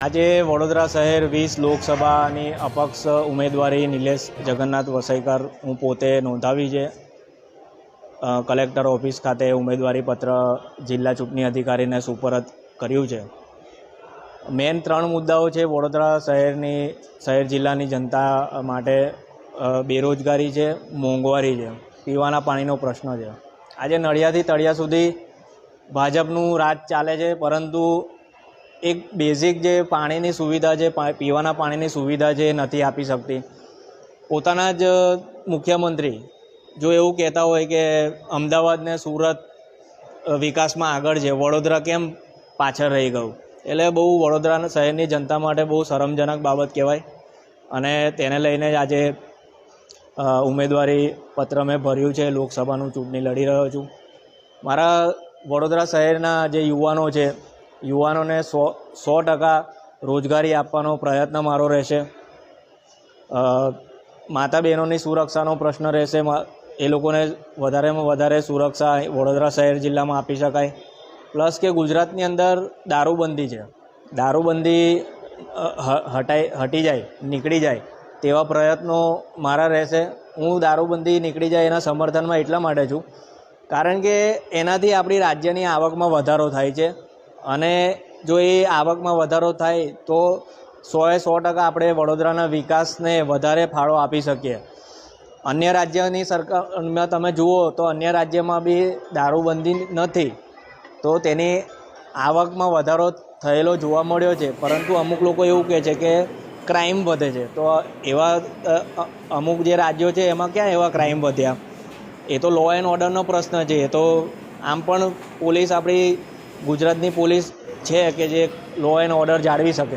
આજે વડોદરા શહેર વીસ લોકસભાની અપક્ષ ઉમેદવારી નિલેશ જગન્નાથ વસઈકર હું પોતે નોંધાવી છે. કલેક્ટર ઓફિસ ખાતે ઉમેદવારી પત્ર જિલ્લા ચૂંટણી અધિકારીને સુપરત કર્યું છે. મેન ત્રણ મુદ્દાઓ છે વડોદરા શહેરની, શહેર જિલ્લાની જનતા માટે બેરોજગારી છે, મોંઘવારી છે, પીવાના પાણીનો પ્રશ્ન છે. આજે નડિયાદથી તળિયા સુધી ભાજપનું રાજ ચાલે છે, પરંતુ એક બેઝિક જે પાણીની સુવિધા છે પીવાના પાણીની સુવિધા છે નથી આપી શકતી. પોતાના જ મુખ્યમંત્રી જો એવું કહેતા હોય કે અમદાવાદને સુરત વિકાસમાં આગળ છે, વડોદરા કેમ પાછળ રહી ગયું? એટલે બહુ વડોદરા શહેરની જનતા માટે બહુ શરમજનક બાબત કહેવાય. અને તેને લઈને જ આજે ઉમેદવારી પત્ર મેં ભર્યું છે, લોકસભાનું ચૂંટણી લડી રહ્યો છું. મારા વડોદરા શહેરના જે યુવાનો છે યુવાનોને સો સો ટકા રોજગારી આપવાનો પ્રયત્ન મારો રહેશે. માતા બહેનોની સુરક્ષાનો પ્રશ્ન રહેશે. એ લોકોને વધારેમાં વધારે સુરક્ષા વડોદરા શહેર જિલ્લામાં આપી શકાય. પ્લસ કે ગુજરાતની અંદર દારૂબંધી છે. દારૂબંધી હટાઈ, હટી જાય, નીકળી જાય તેવા પ્રયત્નો મારા રહેશે. હું દારૂબંધી નીકળી જાય એના સમર્થનમાં એટલા માટે છું. કારણ કે એનાથી આપણી રાજ્યની આવકમાં વધારો થાય છે. અને જો એ આવકમાં વધારો થાય તો સોએ સો ટકા આપણે વડોદરાના વિકાસને વધારે ફાળો આપી શકીએ. અન્ય રાજ્યની સરકારમાં તમે જુઓ તો અન્ય રાજ્યમાં બી દારૂબંધી નથી. તો તેની આવકમાં વધારો થયેલો જોવા મળ્યો છે. પરંતુ અમુક લોકો એવું કહે છે કે ક્રાઇમ વધે છે. તો એવા અમુક જે રાજ્યો છે એમાં ક્યાં એવા ક્રાઇમ વધ્યા? એ તો લો એન્ડ ઓર્ડરનો પ્રશ્ન છે. એ તો આમ પણ પોલીસ આપણી ગુજરાતની પોલીસ છે કે જે લો એન્ડ ઓર્ડર જાળવી શકે.